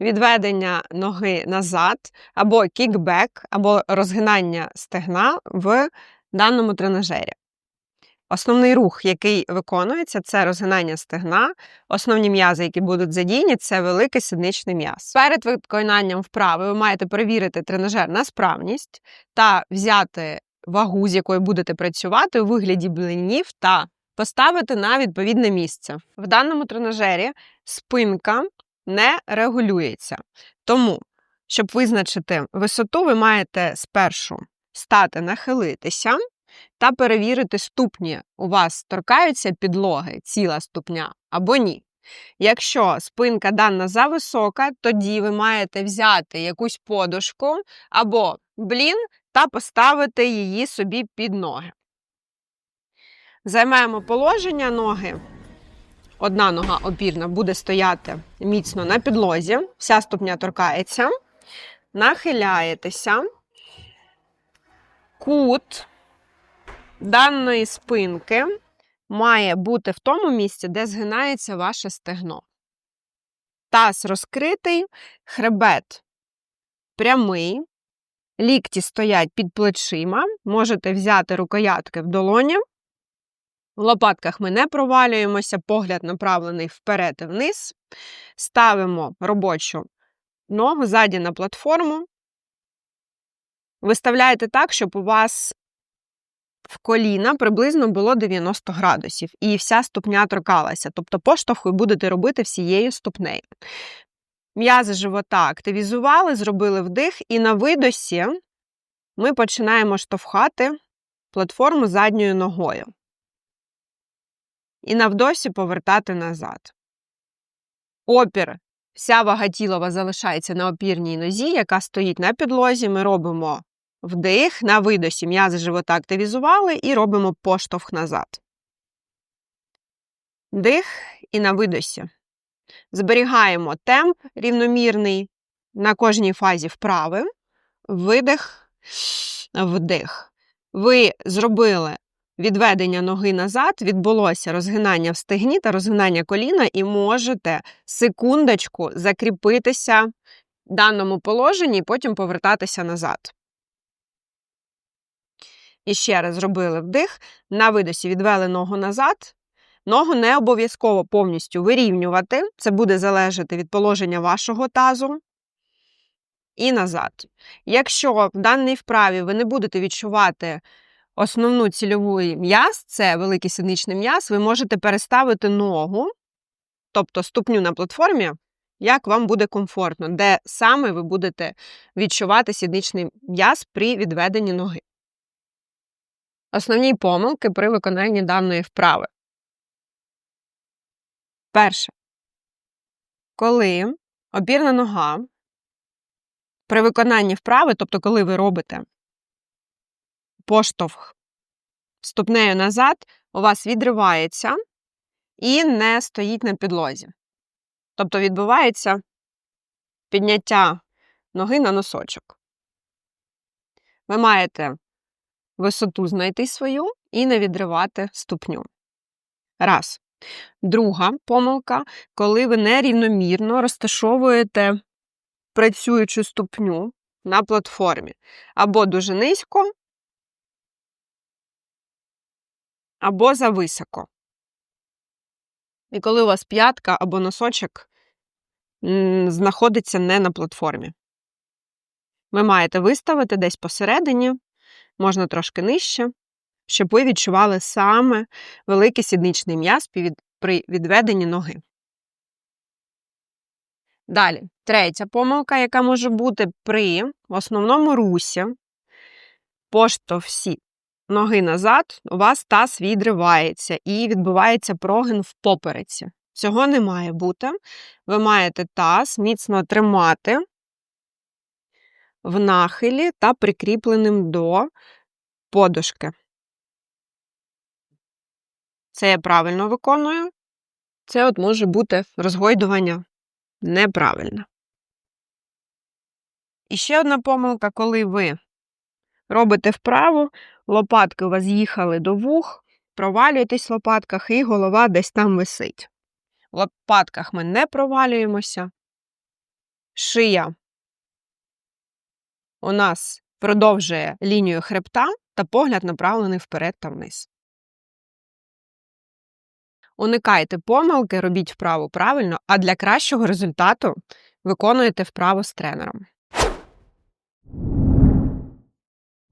відведення ноги назад, або кікбек, або розгинання стегна в даному тренажері. Основний рух, який виконується, це розгинання стегна. Основні м'язи, які будуть задіяні, це великий сідничний м'яз. Перед виконанням вправи ви маєте перевірити тренажер на справність та взяти вагу, з якою будете працювати у вигляді блинів, та поставити на відповідне місце. В даному тренажері спинка не регулюється. Тому, щоб визначити висоту, ви маєте спершу стати, нахилитися та перевірити ступні. У вас торкаються підлоги, ціла ступня або ні. Якщо спинка дана зависока, тоді ви маєте взяти якусь подушку або блін та поставити її собі під ноги. Займаємо положення ноги. Одна нога опірна буде стояти міцно на підлозі, вся ступня торкається, нахиляєтеся, кут даної спинки має бути в тому місці, де згинається ваше стегно. Таз розкритий, хребет прямий, лікті стоять під плечима, можете взяти рукоятки в долоні. В лопатках ми не провалюємося, погляд направлений вперед і вниз. Ставимо робочу ногу ззаді на платформу. Виставляєте так, щоб у вас в коліна приблизно було 90 градусів, і вся ступня торкалася. Тобто поштовх ви будете робити всією ступнею. М'язи живота активізували, зробили вдих, і на видосі ми починаємо штовхати платформу задньою ногою. І на вдосі повертати назад. Опір. Вся вага тілова залишається на опірній нозі, яка стоїть на підлозі. Ми робимо вдих, на видосі м'язи живота активізували і робимо поштовх назад. Дих і на видосі. Зберігаємо темп рівномірний на кожній фазі вправи. Видих, вдих. Ви зробили відведення ноги назад, відбулося розгинання в стегні та розгинання коліна, і можете секундочку закріпитися в даному положенні і потім повертатися назад. І ще раз зробили вдих, на видосі відвели ногу назад. Ногу не обов'язково повністю вирівнювати, це буде залежати від положення вашого тазу. І назад. Якщо в даній вправі ви не будете відчувати основну цільову м'яз, це великий сідничний м'яз, ви можете переставити ногу, тобто ступню на платформі, як вам буде комфортно, де саме ви будете відчувати сідничний м'яз при відведенні ноги. Основні помилки при виконанні даної вправи. Перше. Коли опірна нога при виконанні вправи, тобто, коли ви робите поштовх ступнею назад, у вас відривається і не стоїть на підлозі. Тобто відбувається підняття ноги на носочок. Ви маєте висоту знайти свою і не відривати ступню. Раз. Друга помилка, коли ви нерівномірно розташовуєте працюючу ступню на платформі. Або дуже низько, або зависоко. І коли у вас п'ятка або носочок знаходиться не на платформі. Ви маєте виставити десь посередині можна трошки нижче, щоб ви відчували саме великий сідничний м'яз при відведенні ноги. Далі, третя помилка, яка може бути при основному русі, поштовсі ноги назад, у вас таз відривається і відбувається прогин в попереці. Цього не має бути. Ви маєте таз міцно тримати в нахилі та прикріпленим до подушки. Це я правильно виконую. Це от може бути розгойдування неправильно. І ще одна помилка, коли ви робите вправу, лопатки у вас їхали до вух, провалюєтесь в лопатках, і голова десь там висить. В лопатках ми не провалюємося, Шия у нас продовжує лінію хребта та погляд направлений вперед та вниз. Уникайте помилки, робіть вправу правильно, а для кращого результату виконуйте вправу з тренером.